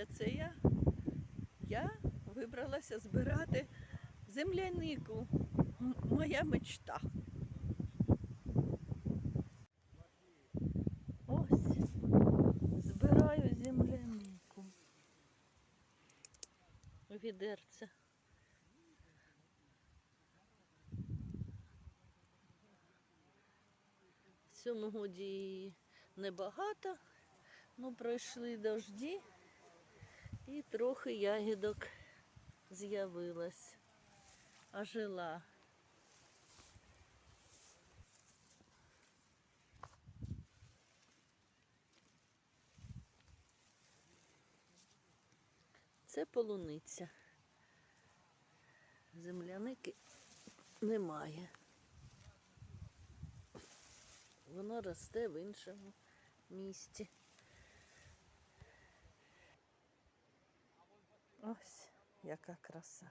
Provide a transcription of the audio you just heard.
Друзі, це я. Я вибралася збирати землянику. Моя мечта. Ось збираю землянику. У відерце. В цьому годі небагато, ну пройшли дожді і трохи ягідок з'явилось. Ожила. Це полуниця. Земляники немає. Воно росте в іншому місці. Ось яка краса.